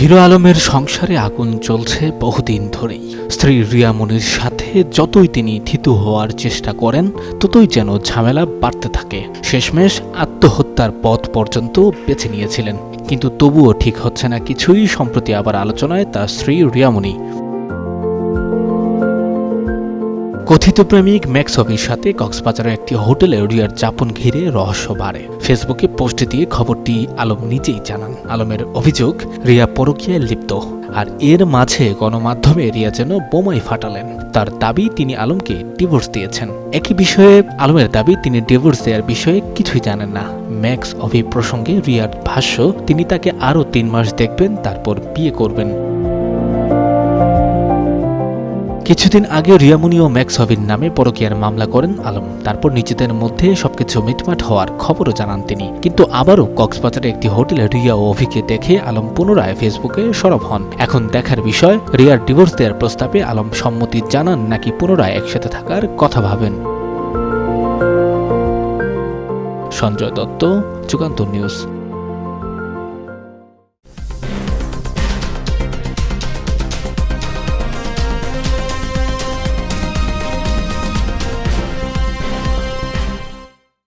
Hero আলমের সংসারে আগুন চলছে বহুদিন ধরেই। স্ত্রী রিয়ামনির সাথে যতই তিনি থিতু হওয়ার চেষ্টা করেন, ততই যেন ঝামেলা বাড়তে থাকে। শেষমেশ আত্মহত্যার পথ পর্যন্ত বেছে নিয়েছিলেন। কিন্তু তবুও ঠিক হচ্ছে না কিছুই, সম্প্রতি আবার আলোচনায় তার স্ত্রী রিয়ামণি কথিত প্রেমিক ম্যাক্স হবির সাথে কক্সবাজারের একটি হোটেলে রিয়ার যাপন ঘিরে রহস্য বাড়ে। ফেসবুকে পোস্ট দিয়ে খবরটি আলম নিজেই জানান। আলমের অভিযোগ, রিয়া পরকীয়ায় লিপ্ত। আর এর মাঝে গণমাধ্যমে রিয়া যেন বোমাই ফাটালেন। তার দাবি, তিনি আলমকে ডিভোর্স দিয়েছেন। একই বিষয়ে আলমের দাবি, তিনি ডিভোর্স দেওয়ার বিষয়ে কিছুই জানেন না। ম্যাক্স অভি প্রসঙ্গে রিয়ার ভাষ্য, তিনি তাকে আরও তিন মাস দেখবেন, তারপর বিয়ে করবেন। কিছুদিন আগে রিয়ামুনি ও ম্যাক্স হবির নামে পরকীয়ার মামলা করেন আলম। তারপর নিজেদের মধ্যে সবকিছু মিটমাট হওয়ার খবরও জানান তিনি। কিন্তু আবারও কক্সবাজারে একটি হোটেলে রিয়া ও অভিকে দেখে আলম পুনরায় ফেসবুকে সরব হন। এখন দেখার বিষয়, রিয়ার ডিভোর্স দেওয়ার প্রস্তাবে আলম সম্মতি জানান নাকি পুনরায় একসাথে থাকার কথা ভাবেন। সঞ্জয় দত্ত যুগান্ত নিউজ।